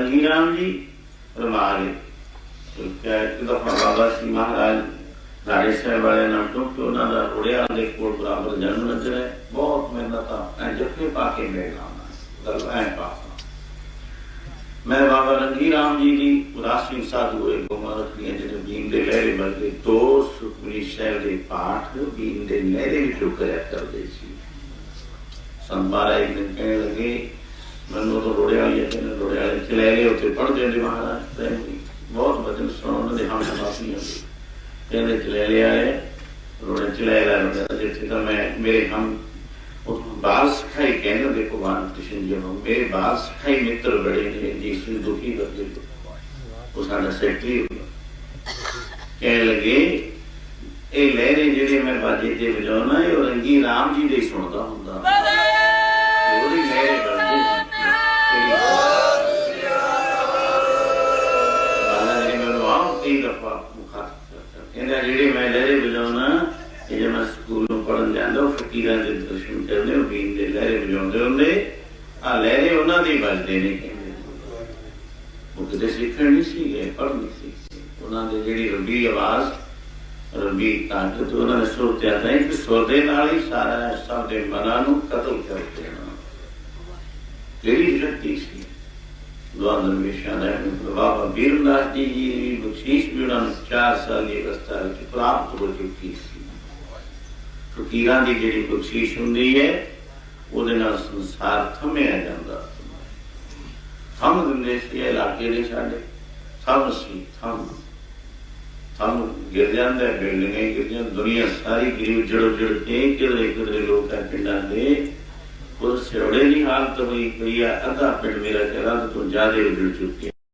ਰੰਗੀ ਰਾਮ ਜੀ ਰਮਾਲੇ ਇੱਕ ਦਫਾ ਬਾਬਾ ਸੀ ਮਹਾਰਾਜ ਰਾੜੇ ਵਾਲੇ ਨਾਮ ਤੋਂ ਕਿ ਉਹਨਾਂ ਦਾ ਰੋੜਿਆ ਦੇ ਕੋਲ ਬਰਾਬਰ ਜਨਮ ਨਜ਼ਰ ਹੈ। ਬਹੁਤ ਮਿਹਨਤਾਂ ਐ ਜੱਫੇ ਪਾ ਕੇ ਮਿਲਣਾ ਗੱਲ ਐ ਪਾਪਾ ਮੈਂ ਬਾਬਾ ਰਣਜੀ ਰਾਮ ਜੀ ਦੀ ਉਦਾਸੀ ਸਾਧੂ ਹੋਏ ਗੁਰਮਤਿ ਦੀਆਂ ਜਿਹੜੇ ਬੀਨ ਦੇ ਲਹਿਰੇ ਵਰਗੇ ਦੋ ਸੁਖਮਨੀ ਸਾਹਿਬ ਦੇ ਪਾਠ ਬੀਨ ਦੇ ਲਹਿਰੇ ਵਿੱਚ ਕਰਿਆ ਕਰਦੇ ਸੀ। ਸੰਬਾਰਾ ਇੱਕ ਦਿਨ ਕਹਿਣ ਲੱਗੇ ਮੈਨੂੰ ਤਾਂ ਰੋੜਿਆ ਵਾਲੀ ਹੈ ਰੋੜੇ ਵਾਲੇ ਚਲੇ ਗਏ ਉੱਥੇ, ਪੜ੍ਹਦੇ ਨੇ ਮਹਾਰਾਜ ਪ੍ਰੇਮ ਬਹੁਤ ਵਚਨ ਸੁਣਾਉਣ ਦੇ ਹਮ ਸਮਾਪੀ ਹੁੰਦੇ ਕਹਿੰਦੇ ਚਲੇ ਲਿਆ ਹੈ ਰੋੜੇ ਚਲੇ ਲਿਆ ਜਿੱਥੇ ਤਾਂ ਮੈਂ, ਮੇਰੇ ਹਮ, ਉਹ ਸਿਖਾਈ ਕਹਿੰਦੇ ਦੇਖੋ ਬਾਣ ਕ੍ਰਿਸ਼ਨ ਜੀ ਨੂੰ, ਮੇਰੇ ਬਾਲ ਸਿਖਾਈ ਮਿੱਤਰ ਬੜੇ ਨੇ ਜੀ ਸੀ ਦੁਖੀ ਕਰਦੇ ਉਹ ਸਾਡਾ ਸੈਕਟਰੀ ਕਹਿ ਲਗੇ, ਇਹ ਲਹਿਰੇ ਜਿਹੜੇ ਮੈਂ ਬਾਜੇ ਤੇ ਵਜਾਉਣਾ, ਇਹ ਰੰਗੀ ਰਾਮ ਜੀ ਦੇ ਸੁਣਦਾ ਹੁੰਦਾ। ਕਹਿੰਦਾ ਜਿਹੜੇ ਮੈਂ ਲਹਿਰੇ ਵਜਾਉਣਾ ਇਹ ਜੇ ਮੈਂ ਸਕੂਲ ਪੜਨ ਜਾਂਦਾ, ਉਹ ਫਕੀਰਾਂ ਦੇ ਦਰਸ਼ਨ ਕਰਦੇ ਉਹ ਬੀਨ ਦੇ ਲਹਿਰੇ ਵਜਾਉਂਦੇ ਹੁੰਦੇ। ਆ ਲਹਿਰੇ ਉਹਨਾਂ ਦੇ ਵੱਜਦੇ ਨੇ ਕਹਿੰਦੇ। ਉਹ ਕਿਤੇ ਸਿੱਖਣ ਨਹੀਂ ਸੀ ਗਏ ਪੜ੍ਹ ਸੀ ਉਹਨਾਂ ਦੇ ਜਿਹੜੀ ਰੱਬੀ ਆਵਾਜ਼, ਰੱਬੀ ਤਾਕਤ, ਉਹਨਾਂ ਨੇ ਸੁਰ ਤੇ ਆਦਾ ਕਿ ਸੁਰ ਦੇ ਨਾਲ ਹੀ ਸਾਰਾ ਸਭ ਦੇ ਮਨਾਂ ਨੂੰ ਕਤਲ ਕਰ ਦੇਣਾ ਜਿਹੜੀ ਸ਼ਕਤੀ ਸੀ ਦੁਆਦਰ ਵਿਸ਼ਾ ਦਾ ਬਾਬਾ ਬੀਰਨਾਥ ਜੀ ਦੀ ਬਖਸ਼ੀਸ਼ ਵੀ ਉਹਨਾਂ ਨੂੰ 4 ਸਾਲ ਦੀ ਅਵਸਥਾ ਵਿੱਚ ਪ੍ਰਾਪਤ ਹੋ ਚੁੱਕੀ ਸੀ ਫਕੀਰਾਂ ਦੀ ਜਿਹੜੀ ਬਖਸ਼ੀਸ਼ ਹੁੰਦੀ ਹੈ ਉਹਦੇ ਨਾਲ ਸੰਸਾਰ ਥੰਮਿਆ ਜਾਂਦਾ ਥੰਮ ਦਿੰਦੇ ਸੀ ਇਹ ਇਲਾਕੇ ਦੇ ਸਾਡੇ ਥੰਮ ਸੀ ਥੰਮ ਥੰਮ ਗਿਰ ਜਾਂਦਾ ਹੈ, ਬਿਲਡਿੰਗਾਂ ਹੀ ਗਿਰ ਜਾਂਦੀਆਂ ਦੁਨੀਆ ਸਾਰੀ ਗਿਰੀ ਜੜ ਜੜ ਕੇ ਕਿਧਰੇ ਕਿਧਰੇ ਲੋਕ ਆ ਪਿੰਡਾਂ ਦੇ ਉਹ ਸਿਰੜੇ ਦੀ ਹਾਲਤ ਹੋਈ ਪਈ ਆ, ਅੱਧਾ ਪਿੰਡ ਮੇਰਾ ਚਲਾ ਤੋਂ ਜ਼ਿਆਦਾ ਉਜੜ ਚੁੱਕਿਆ